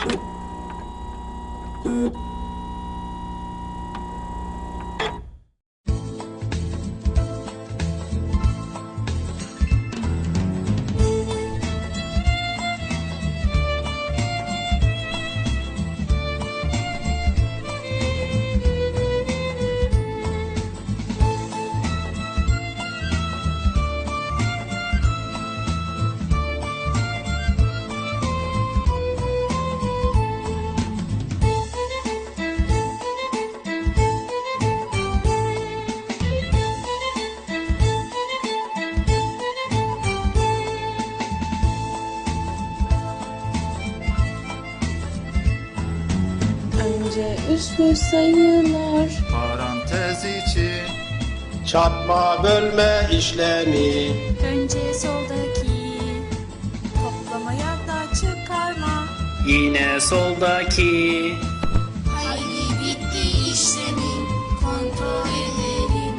Thank you. Üslü sayılar. Parantez içi Çarpma bölme işlemi Önce soldaki toplamaya da çıkarma. Yine soldaki Haydi bitti işlemin kontrol edelim.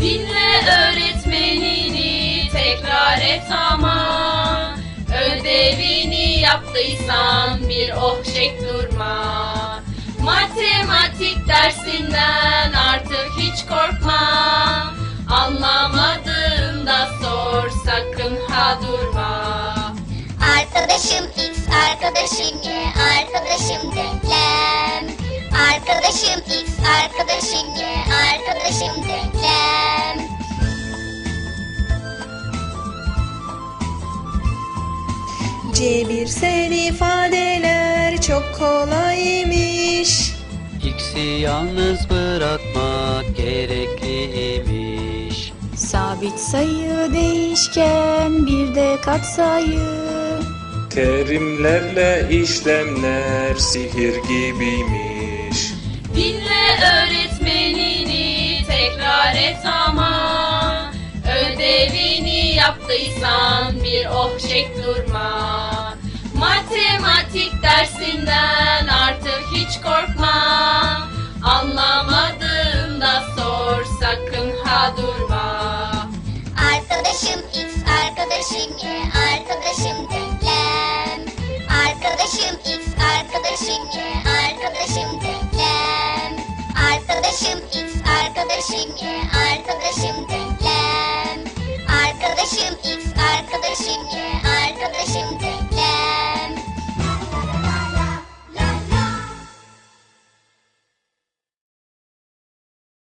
Dinle öğretmenini tekrar et ama Ödevini yaptıysan bir oh çek Matematik dersinden artık hiç korkma Anlamadığında sor sakın ha durma Arkadaşım X, arkadaşım Y, arkadaşım denklem. Arkadaşım X, arkadaşım Y, arkadaşım denklem. Cebirsel ifadeler çok kolaymış. X'i yalnız bırakmak gerekliymiş. Sabit sayı değişken bir de katsayı. Terimlerle işlemler sihir gibiymiş. Dinle öğretmenini tekrar et ama Ödevini yaptıysan bir oh çek durma Matematik dersinden artık hiç korkma Sor sakın ha durma Arkadaşım X, arkadaşım Y, arkadaşım denklem. Arkadaşım X, arkadaşım Y, arkadaşım denklem. Arkadaşım X, arkadaşım Y, arkadaşım denklem. Arkadaşım X,